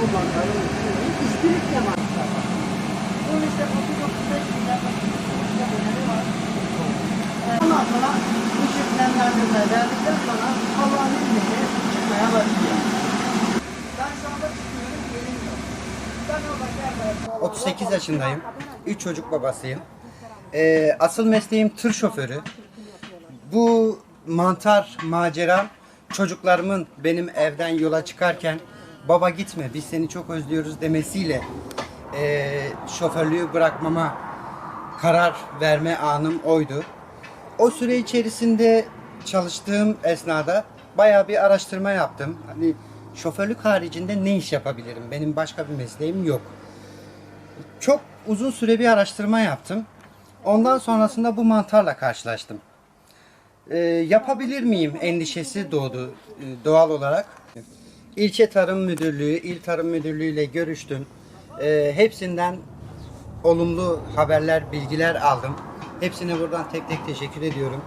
bu mantarın istiridye mantarı. Bunun işte 30-35 milyar önemi var. Ee, Ondan sonra ışık nemlendirme verdikten sonra Allah'ın izniyle çıkmaya başlıyor. Ben şu anda çıkıyorum, yerim yok. Ben orada gel 38 yaşındayım. 3 çocuk babasıyım. Ee, asıl mesleğim tır şoförü. Bu mantar macera çocuklarımın benim evden yola çıkarken baba gitme biz seni çok özlüyoruz demesiyle ee, şoförlüğü bırakmama karar verme anım oydu. O süre içerisinde çalıştığım esnada bayağı bir araştırma yaptım. Hani şoförlük haricinde ne iş yapabilirim? Benim başka bir mesleğim yok. Çok uzun süre bir araştırma yaptım. Ondan sonrasında bu mantarla karşılaştım. Ee, yapabilir miyim endişesi doğdu e, doğal olarak. İlçe Tarım Müdürlüğü, İl Tarım Müdürlüğü ile görüştüm. Ee, hepsinden olumlu haberler, bilgiler aldım. Hepsine buradan tek tek teşekkür ediyorum.